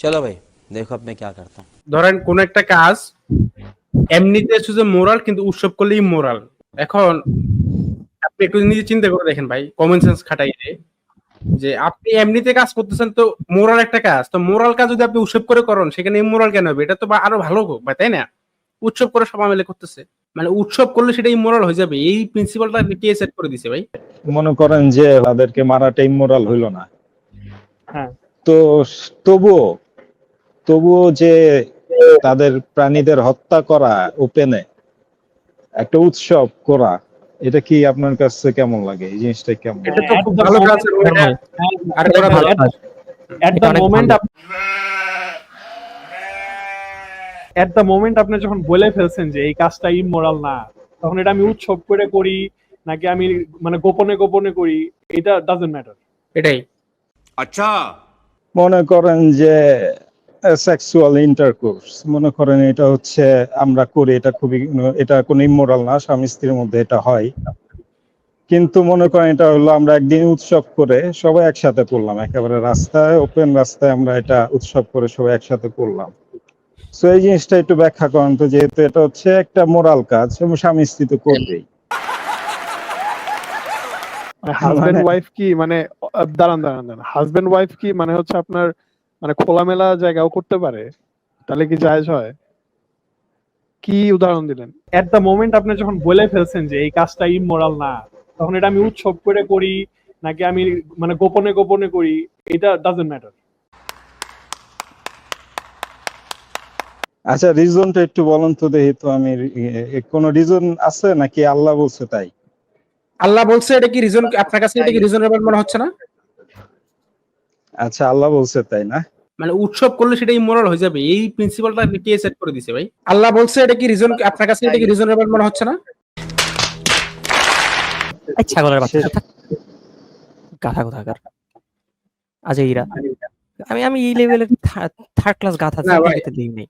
চলো ভাই দেখো আপনি কি করতাম ধরেন কোন একটা কাজ এমনিতে শুধু মোরাল কিন্তু উৎসব করলে ইমোরাল এখন আপনি একটু নিজে চিন্তা করে দেখেন ভাই কমন সেন্স খাটাই যে আপনি এমনিতে কাজ করতেছেন তো মোরাল একটা কাজ। তো মোরাল কাজ যদি আপনি উৎসব করে করেন সেখানে ইমোরাল কেন হবে? এটা তো আরও ভালো হোক ভাই তাই না? উৎসব করে সবাই মিলে করতেছে। মানে উৎসব করলে সেটা ইমোরাল হয়ে যাবে। এই প্রিন্সিপালটা আপনি কে সেট করে দিছে ভাই? মনে করেন যে তাদেরকে মারাটা ইমোরাল হইল না। হ্যাঁ। তো তবুও তবুও যে তাদের প্রাণীদের হত্যা করা ওপেনে একটা উৎসব করা এটা কি আপনার কাছে কেমন লাগে? এই জিনিসটা কেমন? এটা তো খুব ভালো কাজ আর করা ভালো এট এটা the moment at the moment আপনি যখন বলে ফেলছেন যে এই কাজটা ইমোরাল না তখন এটা আমি উৎসব করে করি নাকি আমি মানে গোপনে গোপনে করি এটা ডাজন্ট ম্যাটার এটাই। আচ্ছা। মনে করেন যে সেক্সুয়াল ইন্টারকোর্স মনে করেন এটা হচ্ছে আমরা করি এটা খুবই এটা কোনো ইমোরাল না স্বামী স্ত্রীর মধ্যে এটা হয়। কিন্তু মনে করেন এটা হলো আমরা একদিন উৎসব করে সবাই একসাথে করলাম। একেবারে রাস্তায় ওপেন রাস্তায় আমরা এটা উৎসব করে সবাই একসাথে করলাম। তো এই জিনিসটা একটু ব্যাখ্যা করেন তো যেহেতু এটা হচ্ছে একটা মোরাল কাজ এবং স্বামী স্ত্রী তো করবেই। হাজবেন্ড মানে- ওয়াইফ কি মানে দাঁড়ান দাঁড়ান দাঁড়ান। হাজবেন্ড ওয়াইফ কি মানে হচ্ছে আপনার মানে খোলামেলা জায়গাও করতে পারে তাহলে কি জায়েজ হয়? কি উদাহরণ দিলেন? এট দ্য মোমেন্ট আপনি যখন বলে ফেলছেন যে এই কাজটা ইমোরাল না তখন এটা আমি উৎসব করে করি নাকি আমি মানে গোপনে গোপনে করি এটা ডাজন্ট ম্যাটার আচ্ছা রিজনটা একটু বলেন তো দেখি তো আমি কোনো রিজন আছে নাকি আল্লাহ বলছে তাই? আল্লাহ বলছে এটা কি রিজন আপনার কাছে এটা কি রিজনেবল মনে হচ্ছে না? আচ্ছা আল্লাহ বলছে তাই না? মানে উৎসব করলে সেটা ইমোরাল হয়ে যাবে। এই প্রিন্সিপালটা কে সেট করে দিছে ভাই? আল্লাহ বলছে এটা কি রিজন আপনার কাছে এটা কি রিজনেবল মনে হচ্ছে না? আচ্ছা গলার বাচ্চা। কথা গাধা কোথাকার আজ এইরা আমি আমি এই লেভেলের থার্ড ক্লাস গাথা না ভাই। দিই নেই।